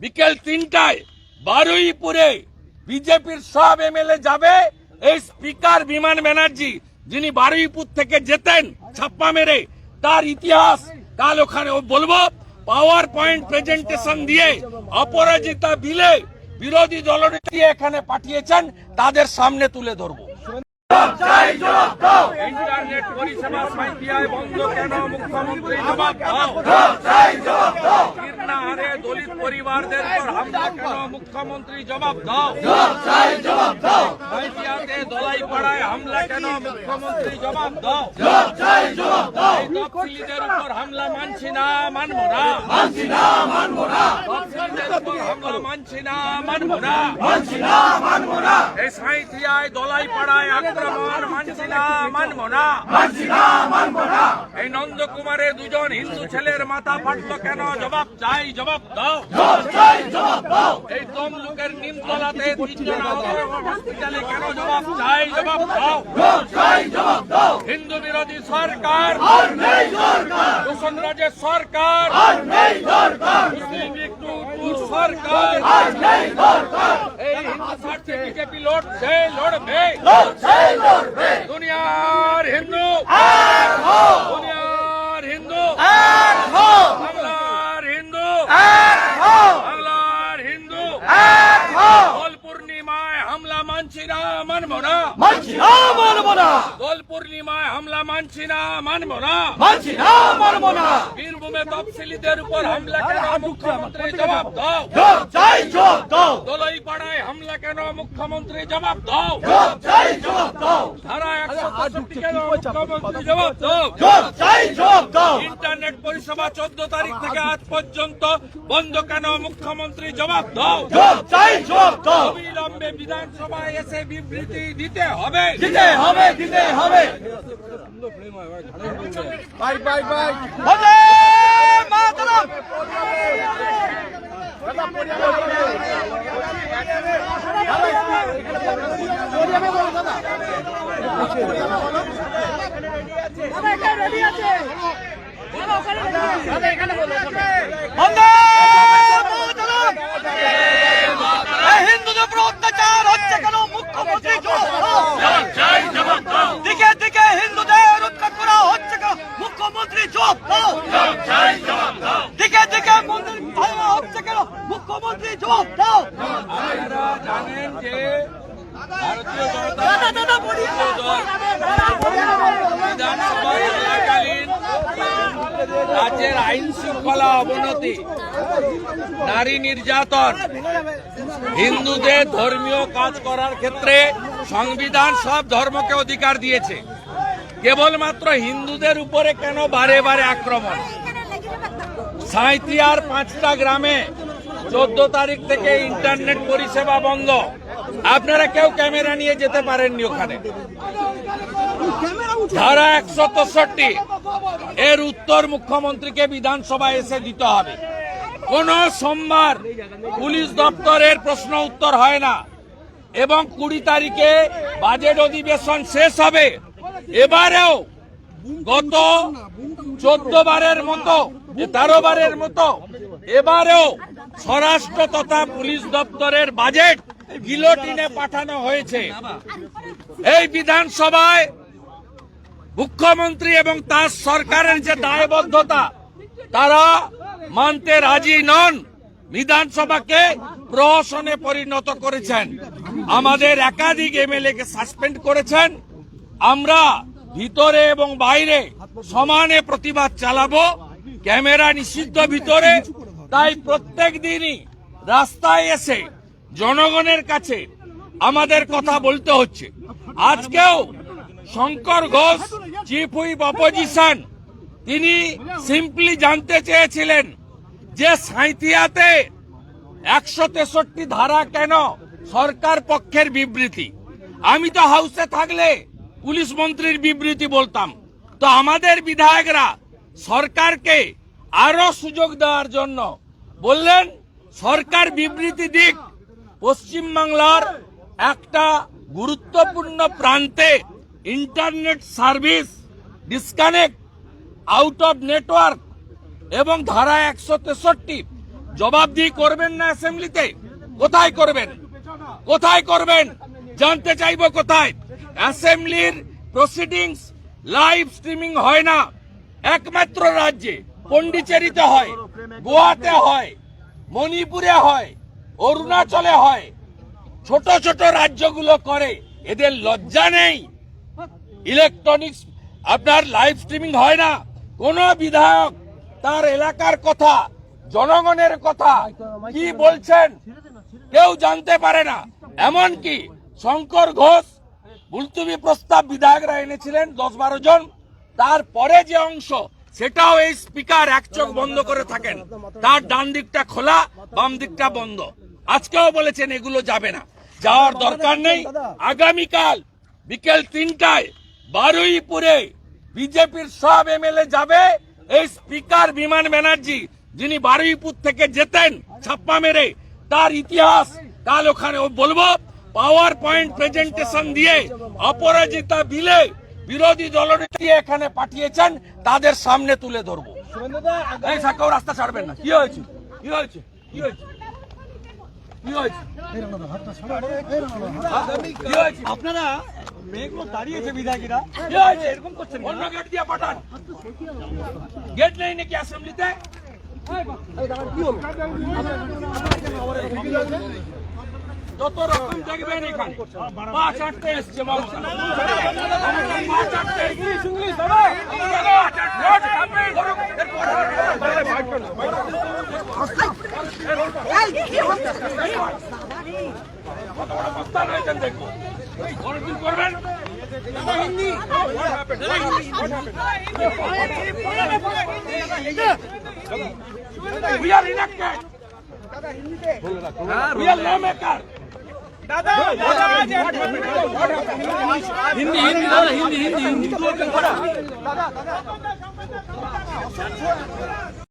বিকেল তিনটায় বারুইপুরে বিজেপির সব এমএলএ যাবে এই স্পিকার বিমান ব্যানার্জি যিনি বারুইপুর থেকে যেতেন ছাপ্পা মেরে তার ইতিহাস কাল ওখানে ও বলব পাওয়ার পয়েন্ট প্রেজেন্টেশন দিয়ে অপরাজিতা বিলে বিরোধী দলনেত্রী এখানে পাঠিয়েছেন তাদের সামনে তুলে ধরবো। ইন্টারনেট পরিষেবা বন্ধ কেন? মুখ্যমন্ত্রী জবাব দাও। কীর্ণাহারে দলিত পরিবারদের পর হামলা কেন? মুখ্যমন্ত্রী জবাব দাও। জবাব সাঁইথিয়াতে দলাই পাড়ায় হামলা কেন? মুখ্যমন্ত্রী জবাব দাও। এই তফসিলিদের উপর হামলা মানছি না মানবো না। মানছি না মানবো না। তফসিলিদের উপর হামলা মানছি না মানবো না। মানছি না মানবো না। এই সাঁইথিয়ায় দলাই পাড়ায় আক্রমণ মানছি না মানবো না। মানছি না। এই নন্দকুমারে দুজন হিন্দু ছেলের মাথা ফাটলো কেন? জবাব চাই জবাব দাও। এই তমলুকের নিমতলাতে তিনজন হসপিটালে কেন? জবাব চাই জবাব দাও। হিন্দু বিরোধী সরকার দূষণ রাজের সরকার। মুসলিম লীগ সরকার। এই হিন্দু স্বার্থে বিজেপি লড়ছে লড়বে দুনিয়ার হিন্দু এক হো দুনিয়ার হিন্দু এক হো বাংলার হিন্দু এক হো বাংলার হিন্দু এক হো দোল পূর্ণিমায় হামলা মানছি না মানবো না। মানছি না মানবো না। দোল পূর্ণিমায় হামলা মানছি না মানবো না। মানছি না মানবো না। বীরভূমে তফসিলিদের উপর হামলা কেন? মুখ্যমন্ত্রী জবাব দাও। চাই জবাব দাও দোলাই পাড়ায় হামলা কেন? মুখ্যমন্ত্রী জবাব দাও। জবাব চাই জবাব দাও ধারা একশো পঁয়ষট্টি কেন? মুখ্যমন্ত্রী জবাব দাও। জবাব চাই জবাব দাও ইন্টারনেট পরিষেবা চোদ্দ তারিখ থেকে আজ পর্যন্ত বন্ধ কেন? মুখ্যমন্ত্রী জবাব দাও। জবাব চাই জবাব দাও অবিলম্বে বিধানসভায় এসে বিবৃতি দিতে হবে। দিতে হবে দিতে হবে। Bye bye bye. Vande Mataram Vande Mataram এই হিন্দুদের উপর অত্যাচার হচ্ছে কেন মুখ্যমন্ত্রী জবাব দাও দিকে দিকে হিন্দুদের উৎখাত করা হচ্ছে কেন মুখ্যমন্ত্রী জবাব দাও দিকে দিকে মন্দির ভাঙা হচ্ছে কেন মুখ্যমন্ত্রী রাজ্যের আইন শৃঙ্খলা অবনতি, নারী নির্যাতন হিন্দুদের ধর্মীয় কাজ করার ক্ষেত্রে সংবিধান সব ধর্মকে অধিকার দিয়েছে। কেবলমাত্র হিন্দুদের উপরে কেন বারে বারে আক্রমণ? সাঁইথিয়ার পাঁচটা গ্রামে চোদ্দ তারিখ থেকে ইন্টারনেট পরিষেবা বন্ধ। আপনারা কেউ ক্যামেরা নিয়ে যেতে পারেননি ওখানে। ধারা একশো তেষট্টি, এর উত্তর মুখ্যমন্ত্রীকে বিধানসভায় এসে দিতে হবে। কোন সোমবার পুলিশ দপ্তরের প্রশ্ন উত্তর হয় না এবং কুড়ি তারিখে বাজেট অধিবেশন শেষ হবে। এবারেও গত চোদ্দ বারের মতো তেরো বারের মতো, এবারেও স্বরাষ্ট্র তথা পুলিশ দপ্তরের বাজেট গিলোটিনে পাঠানো হয়েছে। এই বিধানসভায় মুখ্যমন্ত্রী এবং তার সরকারের যে দায়বদ্ধতা, তারা মানতে রাজি নন। বিধানসভাকে প্রহসনে পরিণত করেছেন। আমাদের একাধিক এমএলএ কে সাসপেন্ড করেছেন। আমরা ভিতরে এবং বাইরে সমানে প্রতিবাদ চালাবো। ক্যামেরা নিষিদ্ধ ভিতরে তাই প্রত্যেক দিনই রাস্তায় এসে জনগণের কাছে আমাদের কথা বলতে হচ্ছে। আজকেও Shankar Ghosh chief whip opposition তিনি সিম্পলি জানতে চেয়েছিলেন যে সাঁইথিয়াতে একশো তেষট্টি ধারা কেন সরকার পক্ষের বিবৃতি? আমি তো হাউসে থাকলে পুলিশ মন্ত্রীর বিবৃতি বলতাম। তো আমাদের বিধায়করা সরকারকে আরও সুযোগ দেওয়ার জন্য বললেন, সরকার বিবৃতি দিক, পশ্চিমবাংলার একটা গুরুত্বপূর্ণ প্রান্তে internet service disconnect, out of network, এবং ধারা একশো তেষট্টি, জবাবদিহি করবেন না অ্যাসেম্বলিতে? কোথায় করবেন? কোথায় করবেন? জানতে চাইব কোথায়? অ্যাসেম্বলির প্রসিডিংস লাইভ স্ট্রিমিং হয় না, একমাত্র রাজ্যে। পন্ডিচেরিতে হয়, গোয়াতে হয়, মণিপুরে হয়, অরুণাচলে হয়। ছোট ছোট রাজ্যগুলো করে, এদের লজ্জা নেই। ইলেকট্রনিক্স, আপনার লাইভ স্ট্রিমিং হয় না। কোন বিধায়ক, তার এলাকার কথা, জনগণের কথা, কি বলছেন? কেউ জানতে পারে না। এমন কি শঙ্কর ঘোষ, মুলতুবি প্রস্তাব বিধায়করা এনেছিলেন, দশ বারো জন। তারপরে যে অংশ সেটাও এই স্পিকার এক চোখ বন্ধ করে থাকেন। তার ডান দিকটা খোলা, বাম দিকটা বন্ধ। আজকেও বলেছেন এগুলো যাবে না। যাওয়ার দরকার নেই। আগামীকাল বিকেল তিনটায় বারুইপুরে বিজেপির সব এমএলএ যাবে। এই স্পিকার বিমান ব্যানার্জি, যিনি বারুইপুর থেকে যেতেন ছাপ্পা মেরে, তার ইতিহাস কাল ওখানে বলব পাওয়ার পয়েন্ট প্রেজেন্টেশন দিয়ে অপরাজিতা বিলে বিরোধী দলনেত্রী এখানে পাঠিয়েছেন তাদের সামনে তুলে ধরবো। রাস্তা ছাড়বেন না। কি হয়েছে? কি হয়েছে? কি হয়েছে? আপনারা মেয়েগুলো দাঁড়িয়েছে বিধায়করা। এরকম করছেন অন্য গেট দিয়ে পাঠান। গেট নেই নাকি অ্যাসেম্বলিতে যত রকম দেখবেন এখানে পাঁচ আটটা এসছে বাবা পাঁচ আটটা এসছে। পাঁচ আটটা কত বড় প্রস্তাব রয়েছেন দেখবো অনেকদিন করবেন We are elected. We are lawmaker. Hindi Hindi দাদা হিন্দি হিন্দি হিন্দি